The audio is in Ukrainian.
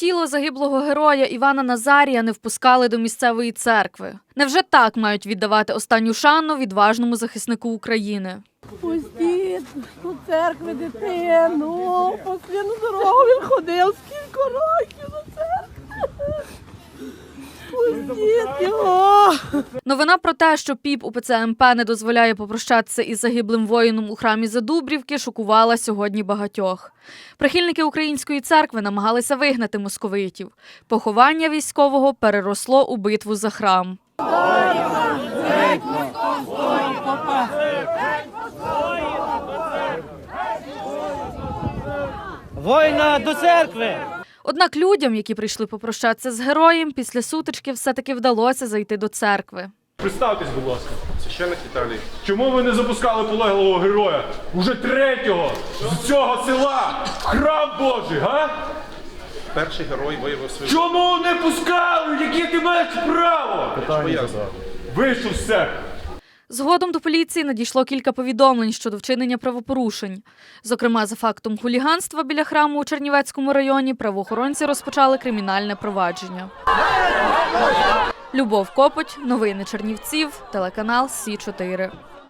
Тіло загиблого героя Івана Назарія не впускали до місцевої церкви. Невже так мають віддавати останню шану відважному захиснику України? Пустіть до церкви дитину. Послідну дорогу він ходив скільки років до церкви. Його. Новина про те, що піп УПЦ МП не дозволяє попрощатися із загиблим воїном у храмі Задубрівки, шокувала сьогодні багатьох. Прихильники української церкви намагалися вигнати московитів. Поховання військового переросло у битву за храм. Воїна до церкви! Однак людям, які прийшли попрощатися з героєм, після сутички все-таки вдалося зайти до церкви. Представтесь, будь ласка. Священник Віталій. Чому ви не запускали полеглого героя? Уже третього з цього села храм Божий, га? Перший герой виявив свою Чому не пускали? Яке ти маєш право? пояснення. Вийшов з церкви. Згодом до поліції надійшло кілька повідомлень щодо вчинення правопорушень. Зокрема, за фактом хуліганства біля храму у Чернівецькому районі правоохоронці розпочали кримінальне провадження. Любов Копоть, новини Чернівців, телеканал Сі 4